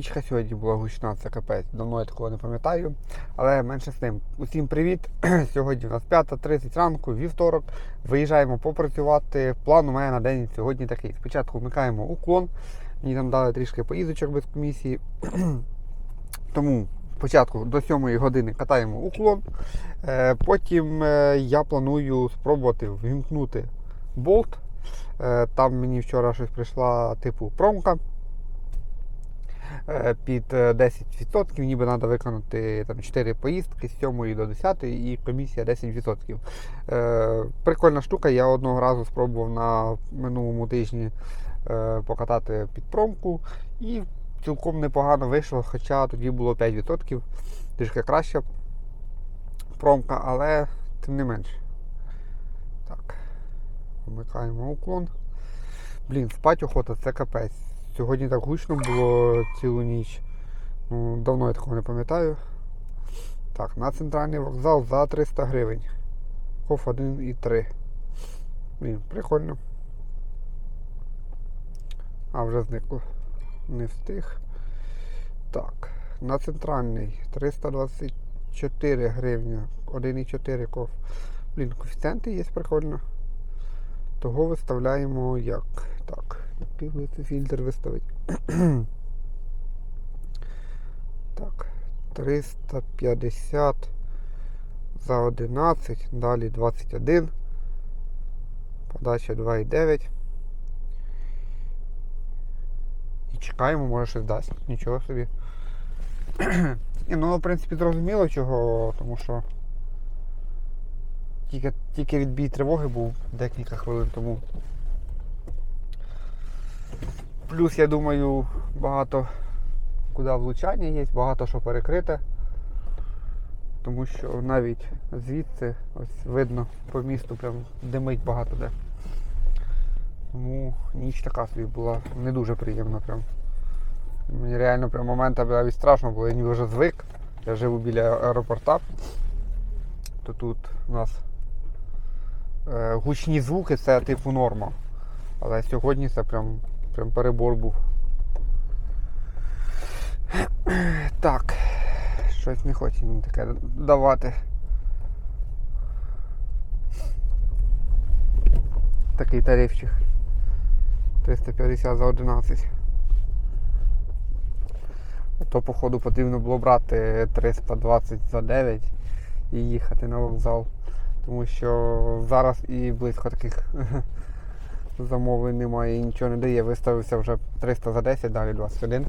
нічка сьогодні була гучна, це капець. Давно я такого не пам'ятаю. Але менше з тим. Усім привіт. Сьогодні у нас 5.30 ранку, вівторок. Виїжджаємо попрацювати. План у мене на день сьогодні такий. Спочатку вмикаємо уклон. Мені там дали трішки поїздочок без комісії. Тому спочатку до 7 години катаємо уклон. Е, Потім е, я планую спробувати вімкнути болт. Е, Там мені вчора щось прийшла типу промка під е, 10%, ніби треба виконати там, 4 поїздки з 7 до 10 і комісія 10%. Е, Прикольна штука, я одного разу спробував на минулому тижні е, покатати під промку і цілком непогано вийшло, хоча тоді було 5%, трішки краща промка, але тим не менше. Так. Вмикаємо уклон. Блін, спать охота, це капець. Сьогодні так гучно було цілу ніч. Ну, давно я такого не пам'ятаю. Так, на центральний вокзал за 300 гривень. Коф 1,3. Блін, прикольно. А, вже зникло. Не встиг. Так, на центральний 324 гривні. 1,4 коф. Блін, коефіцієнти є прикольно. Того виставляємо як? Так, який би це фільтр виставити? так, 350 за 11, далі 21, подача 2,9. І чекаємо, може щось дасть. Нічого собі. І, ну, в принципі, зрозуміло чого, тому що тільки, тільки відбій тривоги був декілька хвилин тому. Плюс, я думаю, багато куди влучання є, багато що перекрите. Тому що навіть звідси ось видно по місту прям димить багато де. Тому ніч така собі була не дуже приємна прям. Мені реально прям моментами навіть страшно було, я ніби вже звик. Я живу біля аеропорта. То тут у нас е, гучні звуки це типу норма. Але сьогодні це прям, прям перебор був. Так, щось не хоче мені таке давати. Такий тарифчик. 350 за 11. То, походу, потрібно було брати 320 за 9 і їхати на вокзал. Тому що зараз і близько таких замовлень немає і нічого не дає. Виставився вже 300 за 10, далі 21.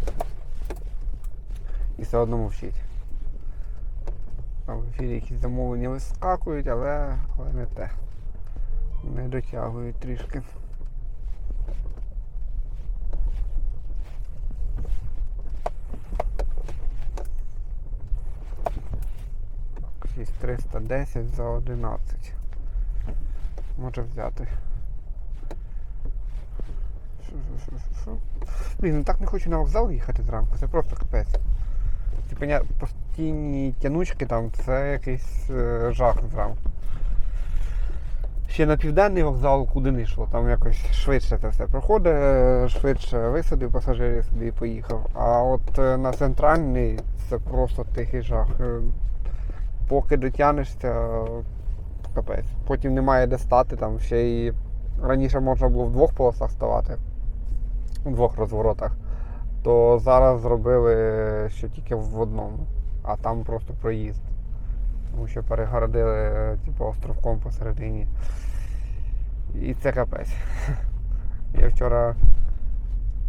І все одно мовчить. Там в ефірі якісь замовлення вискакують, але, але не те. Не дотягують трішки. Так, 310 за 11. Може взяти. Блін, ну так не хочу на вокзал їхати зранку, це просто капець. Ці постійні тянучки там, це якийсь е, жах зранку. Ще на південний вокзал куди не йшло, там якось швидше це все проходить, е, швидше висадив пасажирів собі і поїхав. А от е, на центральний це просто тихий жах. Е, Поки дотягнешся, капець. Потім немає де стати, там ще й раніше можна було в двох полосах ставати, двох розворотах, то зараз зробили, що тільки в одному, а там просто проїзд. Тому що перегородили типу, островком посередині. І це капець. Я вчора,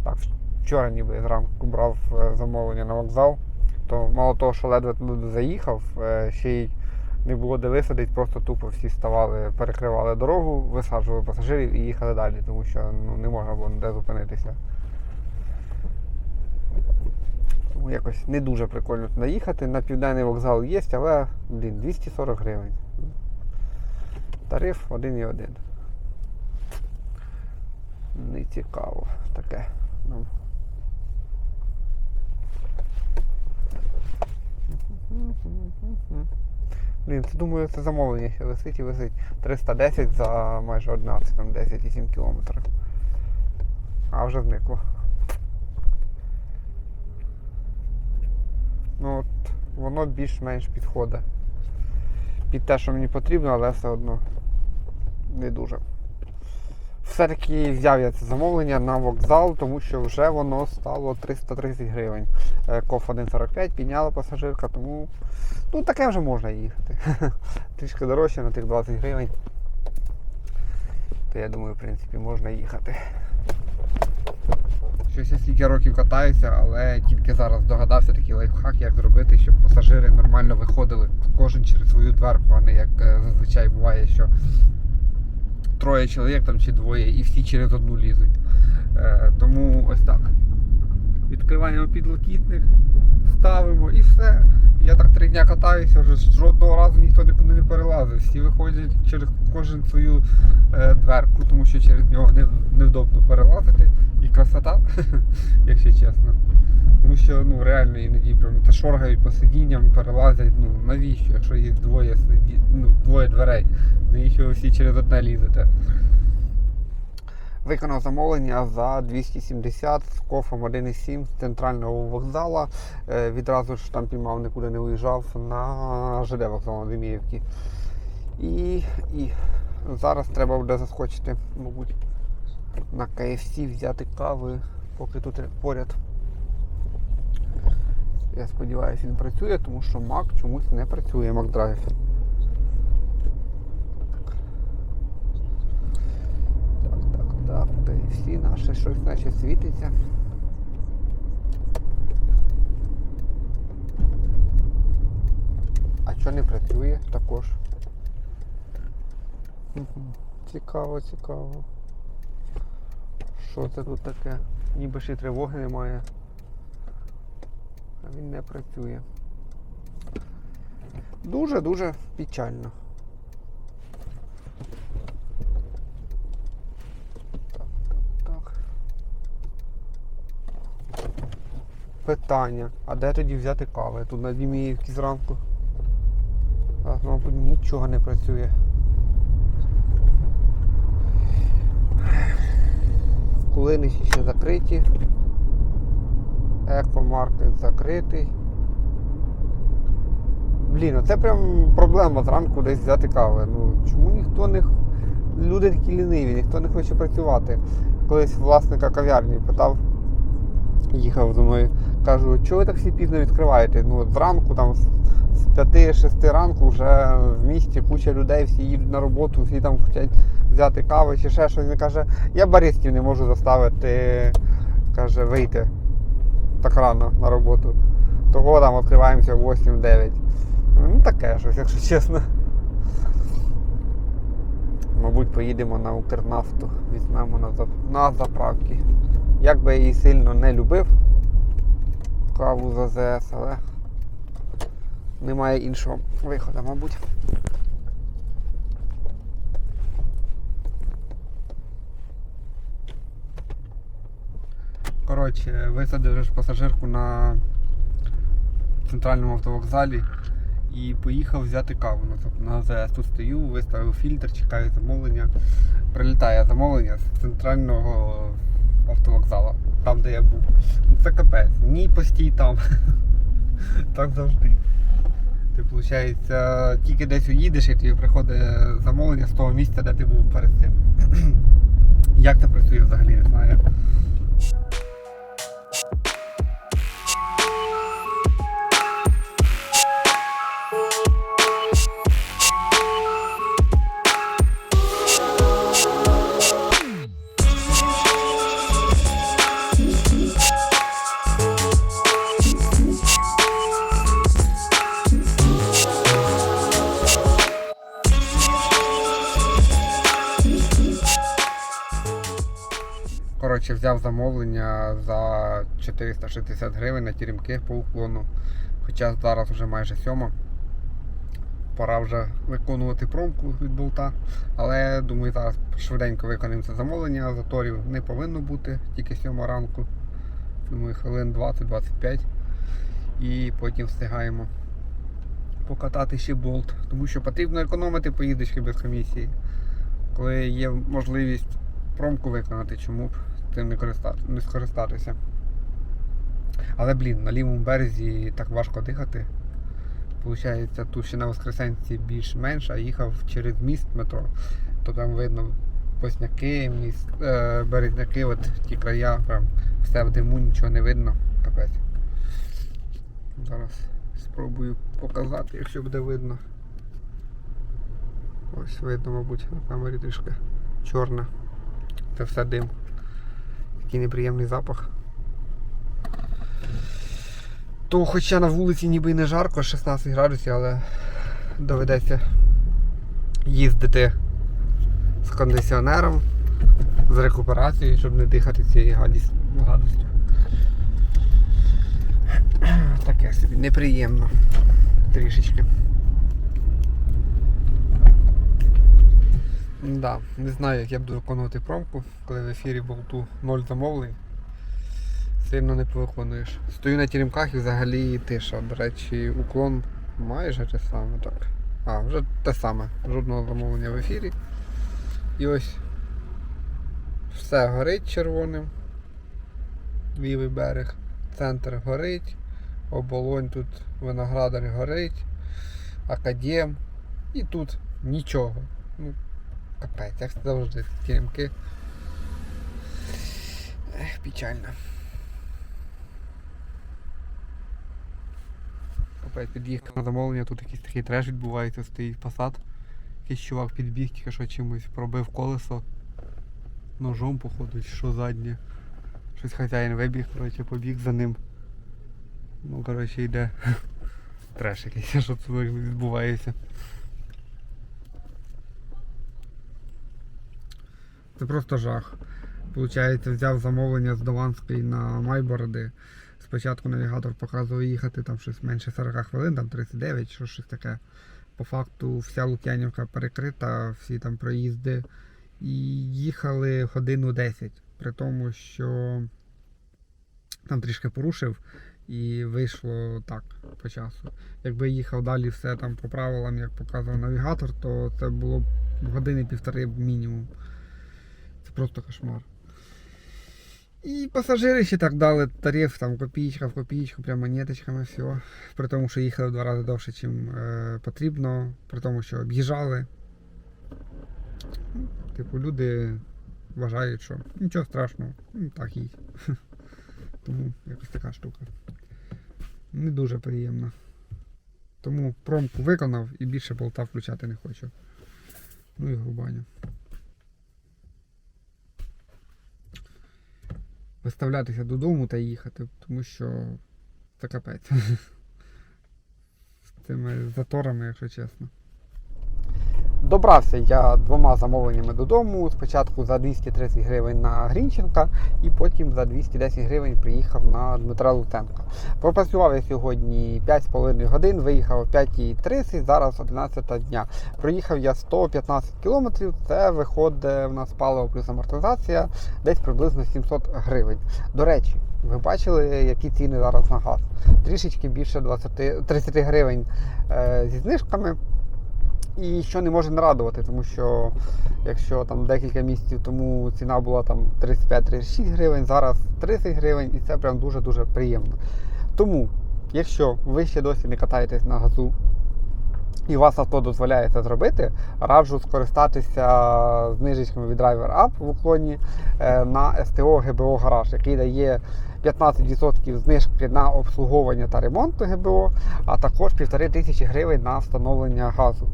так, вчора ніби зранку брав е, замовлення на вокзал, то мало того, що ледве туди заїхав, е, ще й не було де висадити, просто тупо всі ставали, перекривали дорогу, висаджували пасажирів і їхали далі, тому що ну, не можна було ніде зупинитися. Тому якось не дуже прикольно туди їхати. На південний вокзал є, але блін, 240 гривень. Тариф 1,1. Не цікаво таке. Ну. Блін, це думаю, це замовлення ще висить і висить. 310 за майже 11, там 10,7 кілометрів. А вже зникло. Ну от воно більш-менш підходить. Під те, що мені потрібно, але все одно не дуже. Все-таки взяв я це замовлення на вокзал, тому що вже воно стало 330 гривень. Е, Коф 1,45 підняла пасажирка, тому ну таке вже можна їхати. Трішки дорожче на тих 20 гривень. То я думаю, в принципі, можна їхати. Щось я скільки років катаюся, але тільки зараз догадався такий лайфхак, як зробити, щоб пасажири нормально виходили кожен через свою дверку, а не як е, зазвичай буває, що троє чоловік там чи двоє і всі через одну лізуть. Е, тому ось так. Відкриваємо підлокітник, ставимо і все. Я так три дня катаюся, вже жодного разу ніхто нікуди не перелазив. Всі виходять через кожен свою е, дверку, тому що через нього не, невдобно перелазити. І красота, якщо чесно. Тому що ну, реально іноді прям та шоргають по сидінням, перелазять. Ну навіщо, якщо їх двоє сиді- ну, двоє дверей, навіщо ви всі через одне лізете? Виконав замовлення за 270 з кофом 1,7 з центрального вокзала. Е, відразу ж там піймав, нікуди не виїжджав на ЖД вокзал на Деміївці. І, і зараз треба буде заскочити, мабуть, на KFC взяти кави, поки тут поряд. Я сподіваюся, він працює, тому що Mac чомусь не працює, Mac Drive. Так, так, так, KFC наше щось наче світиться. А що не працює також? Цікаво, цікаво. Що це тут таке? Ніби ще тривоги немає. А він не працює. Дуже-дуже печально. Так, так, так. Питання. А де тоді взяти кави? Тут на Діміївці зранку. А, мабуть, нічого не працює. Кулиничі ще закриті. Екомаркет закритий. Блін, це прям проблема зранку десь взяти кави. Ну чому ніхто не. Люди такі ліниві, ніхто не хоче працювати. Колись власника кав'ярні питав, їхав зі мною, кажу, чого ви так всі пізно відкриваєте? Ну зранку там з 5-6 ранку вже в місті куча людей, всі їдуть на роботу, всі там хочуть взяти кави чи ще щось. Він каже, я баристів не можу заставити, каже, вийти так рано на роботу. Того там відкриваємося в 8-9. Ну таке щось, якщо чесно. Мабуть, поїдемо на Укрнафту, візьмемо на заправки. Як би я її сильно не любив, каву з АЗС, але немає іншого виходу, мабуть. Коротше, висадив пасажирку на центральному автовокзалі і поїхав взяти каву на, АЗС. Тут стою, виставив фільтр, чекаю замовлення. Прилітає замовлення з центрального автовокзала, там де я був. Ну це капець. Ні, постій там. так завжди. Ти, виходить, тільки десь уїдеш і тобі приходить замовлення з того місця, де ти був перед цим. Як це працює взагалі, не знаю. Коротше, взяв замовлення за 460 гривень на тірімки по уклону. Хоча зараз вже майже сьома. Пора вже виконувати промку від болта. Але думаю, зараз швиденько виконаємо це замовлення. Заторів не повинно бути, тільки сьома ранку. Думаю, хвилин 20-25. І потім встигаємо покатати ще болт. Тому що потрібно економити поїздочки без комісії. Коли є можливість промку виконати, чому б тим не, користа... не скористатися. Але блін, на лівому березі так важко дихати. Получається, тут ще на Воскресенці більш-менш, а їхав через міст метро, то там видно Посняки, міст, е, березняки, от ті края, прям все в диму, нічого не видно. Капець. Зараз спробую показати, якщо буде видно. Ось видно, мабуть, на камері трішки чорне. Це все дим. Такий неприємний запах. То хоча на вулиці ніби і не жарко, 16 градусів, але доведеться їздити з кондиціонером, з рекуперацією, щоб не дихати цією гадостю. Таке собі неприємно трішечки. Да, не знаю, як я буду виконувати промку, коли в ефірі болту 0 замовлень. Сильно не повиконуєш. Стою на тірімках і взагалі тиша. До речі, уклон майже те саме, так. А, вже те саме. Жодного замовлення в ефірі. І ось все горить червоним. Лівий берег, центр горить, оболонь тут виноградар горить, академ. І тут нічого. Капець, як завжди, тірімки. Ех, печально. Опять під'їхав на замовлення, тут якийсь такий треш відбувається, стоїть посад. Якийсь чувак підбіг, тільки що чимось пробив колесо. Ножом, походу, що заднє. Щось хазяїн вибіг, коротше, побіг за ним. Ну, коротше, йде. Треш якийсь, що тут відбувається. Це просто жах. Получається, взяв замовлення з Дованської на Майбороди. Спочатку навігатор показував їхати там щось менше 40 хвилин, там 39, що щось таке. По факту вся Лук'янівка перекрита, всі там проїзди. І їхали годину 10. При тому, що там трішки порушив і вийшло так по часу. Якби їхав далі все там по правилам, як показував навігатор, то це було б години півтори мінімум. Просто кошмар. І пасажири ще так дали тариф, там копійка в копійку, прям монеточками, все. При тому, що їхали в два рази довше, ніж е, потрібно, при тому, що об'їжджали. Ну, Типу, люди вважають, що нічого страшного, ну так їдь. Тому якось така штука. Не дуже приємно. Тому промку виконав і більше болта включати не хочу. Ну і грубаню. Виставлятися додому та їхати, тому що це капець. З цими заторами, якщо чесно. Добрався я двома замовленнями додому. Спочатку за 230 гривень на Грінченка, і потім за 210 гривень приїхав на Дмитра Луценка. Пропрацював я сьогодні 5,5 годин, виїхав о 5.30, зараз 11 дня. Проїхав я 115 кілометрів, це виходить в нас паливо плюс амортизація, десь приблизно 700 гривень. До речі, ви бачили, які ціни зараз на газ? Трішечки більше 20, 30 гривень е, зі знижками. І що не може не радувати, тому що якщо там декілька місяців тому ціна була там 35-36 гривень, зараз 30 гривень, і це прям дуже-дуже приємно. Тому, якщо ви ще досі не катаєтесь на газу і вас авто дозволяє це зробити, раджу скористатися знижечками від Driver Up в уклоні е, на СТО ГБО Гараж, який дає 15% знижки на обслуговування та ремонт ГБО, а також 1500 гривень на встановлення газу.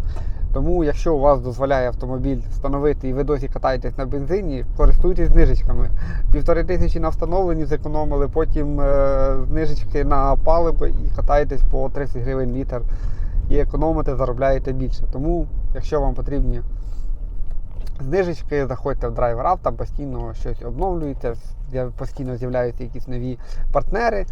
Тому, якщо у вас дозволяє автомобіль встановити і ви досі катаєтесь на бензині, користуйтесь знижечками. Півтори тисячі на встановленні зекономили, потім е, знижечки на паливо і катаєтесь по 30 гривень літр і економите, заробляєте більше. Тому, якщо вам потрібні знижечки, заходьте в Driver Up, там постійно щось обновлюється, постійно з'являються якісь нові партнери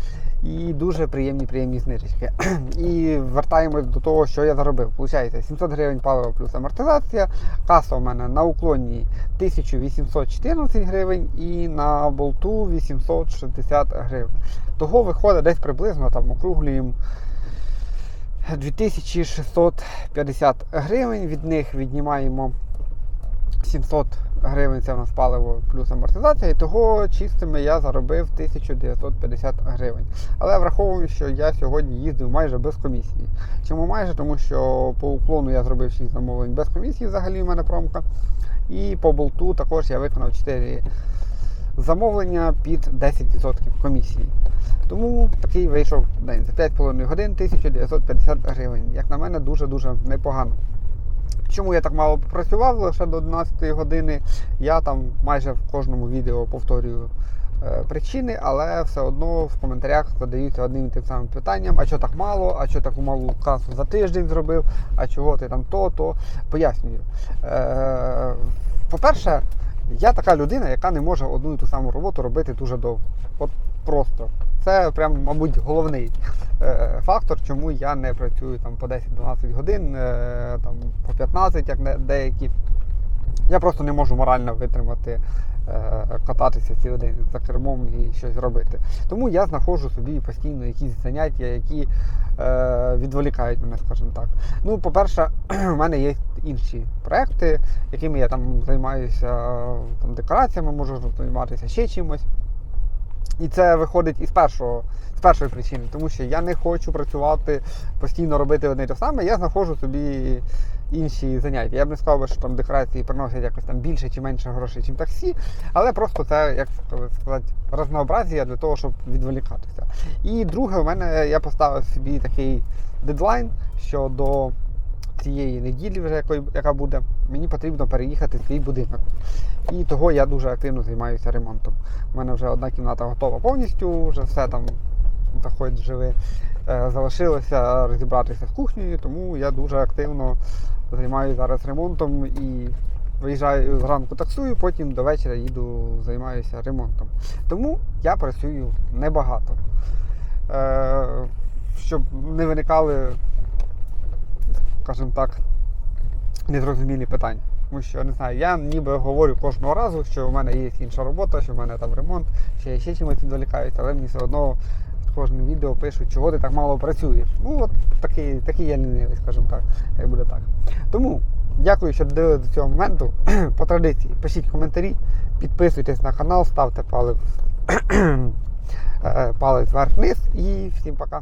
і дуже приємні приємні знижечки. І вертаємось до того, що я заробив. Получається 700 гривень паливо плюс амортизація. Каса у мене на уклоні 1814 гривень і на болту 860 гривень. Того виходить десь приблизно там округлюємо 2650 гривень. Від них віднімаємо 700 гривень це у нас паливо плюс амортизація, і того чистими я заробив 1950 гривень. Але враховую, що я сьогодні їздив майже без комісії. Чому майже? Тому що по уклону я зробив 6 замовлень без комісії, взагалі в мене промка. І по болту також я виконав 4 замовлення під 10% комісії. Тому такий вийшов день за 5,5 годин 1950 гривень. Як на мене, дуже-дуже непогано. Чому я так мало попрацював лише до 11 години? Я там майже в кожному відео повторюю е, причини, але все одно в коментарях задаються одним і тим самим питанням: а що так мало, а що таку малу касу за тиждень зробив, а чого ти там то, то пояснюю. Е, по-перше, я така людина, яка не може одну і ту саму роботу робити дуже довго. От просто. Це прям, мабуть, головний е, фактор, чому я не працюю там по 10-12 годин, е, там по 15, як деякі. Я просто не можу морально витримати е, кататися цілий день за кермом і щось робити. Тому я знаходжу собі постійно якісь заняття, які відволікають мене, скажімо так. Ну, по-перше, у мене є інші проекти, якими я там займаюся там, декораціями, можу займатися ще чимось. І це виходить із першого, з першої причини, тому що я не хочу працювати, постійно робити одне й те саме, я знаходжу собі інші заняття. Я б не сказав, що там декорації приносять якось там більше чи менше грошей, ніж таксі, але просто це, як сказати, разнообразія для того, щоб відволікатися. І друге, у мене я поставив собі такий дедлайн, що до цієї неділі, вже якої, яка буде, мені потрібно переїхати в свій будинок. І того я дуже активно займаюся ремонтом. У мене вже одна кімната готова повністю, вже все там заходить живе. Залишилося розібратися з кухнею, тому я дуже активно займаюся зараз ремонтом і виїжджаю зранку таксую, потім до вечора їду, займаюся ремонтом. Тому я працюю небагато. Е, Щоб не виникали, скажімо так, незрозумілі питання. Тому що не знаю, я ніби говорю кожного разу, що в мене є інша робота, що в мене там ремонт, що я ще чимось відволікаюся, але мені все одно в кожному відео пишуть, чого ти так мало працюєш. Ну от такий, такий я лінивий, скажімо так, як буде так. Тому дякую, що додивилися до цього моменту. По традиції, пишіть коментарі, підписуйтесь на канал, ставте палець, е, палець вверх-вниз і всім пока.